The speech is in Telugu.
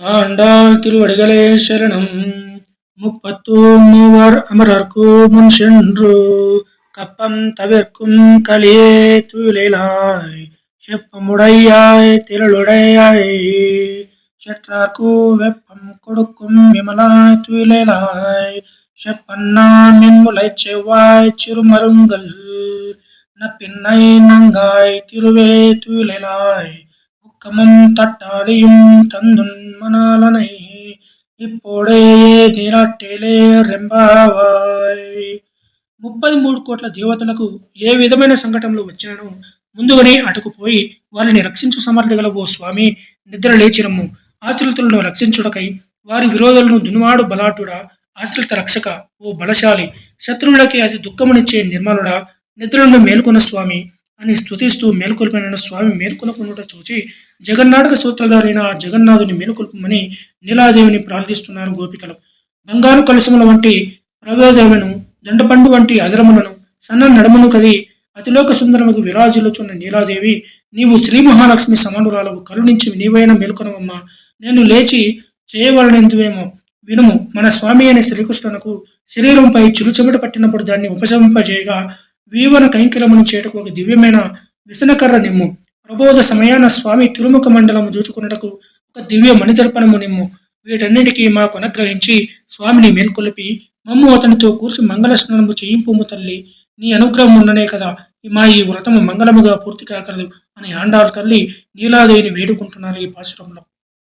ஆண்டாள் திருவடிகளே சரணம். முப்பத்து மூவர் அமரர்க்கு முன் சென்று கப்பம் தவிர்க்கும் கலியே துயிலாய் செப்பமுடையாய் திரளுடையாய் செற்றார்க்கு வெப்பம் கொடுக்கும் விமலாய் துயிலாய் செப்பன்னா மின்முலை செவ்வாய் சிறுமருங்கள் நப்பின்னை நங்காய் திருவே துயிலாய் உக்கமும் தட்டாளியும் தந்துன் மணாலனை ఇప్పుడే నీరాట్టేలే రెంబావాయ్ ముప్పై మూడు కోట్ల దేవతలకు ఏ విధమైన సంకటంలో వచ్చినను ముందుగానే అటుకు పోయి వారిని రక్షించు సమర్థ గల ఓ స్వామి నిద్ర లేచిరమ్ము ఆశ్రితులను రక్షించుటకై వారి విరోధులను దునువాడు బలాటుడా ఆశ్రిత రక్షక ఓ బలశాలి శత్రువులకి అది దుఃఖమునిచ్చే నిర్మలుడా నిద్రను మేల్కొన్న స్వామి అని స్తుతిస్తూ మేల్కొల్పిన స్వామి మేల్కొనకుండా చూచి జగన్నాటక సూత్రధారైన ఆ జగన్నాథుని మేలుకొల్పమని నీలాదేవిని ప్రార్థిస్తున్నారు గోపికలు. బంగారు కలశముల వంటి ప్రవేదములను దండపండు వంటి అదరములను సన్న నడమును కది అతిలోక సుందరముకు విరాజిల్లుచున్న నీలాదేవి నీవు శ్రీ మహాలక్ష్మి సమానురాలవు కరుణించి నీవైన మేల్కొనవమ్మా. నేను లేచి చేయవలనెందువేమో? వినుము మన స్వామి అయిన శ్రీకృష్ణునకు శరీరంపై చిలుచెమట పట్టినప్పుడు దాన్ని ఉపశమింపజేయగా వీవన కైంకరమును చేటకు ఒక దివ్యమైన విసనకర్ర నిమ్ము. ప్రబోధ సమయాన స్వామి తిరుముఖ మండలము చూచుకున్నటకు ఒక దివ్య మణిదర్పణము నిమ్ము. వీటన్నిటికీ మాకు అనుగ్రహించి స్వామిని మేల్కొలిపి మమ్ము అతనితో కూర్చి మంగళ స్నానము చేయింపుము తల్లి. నీ అనుగ్రహం ఉన్ననే కదా. మా ఈ వ్రతము మంగళముగా పూర్తి కాకలదు అని ఆండారు తల్లి నీలాదేవిని వేడుకుంటున్నారు ఈ పాశురంలో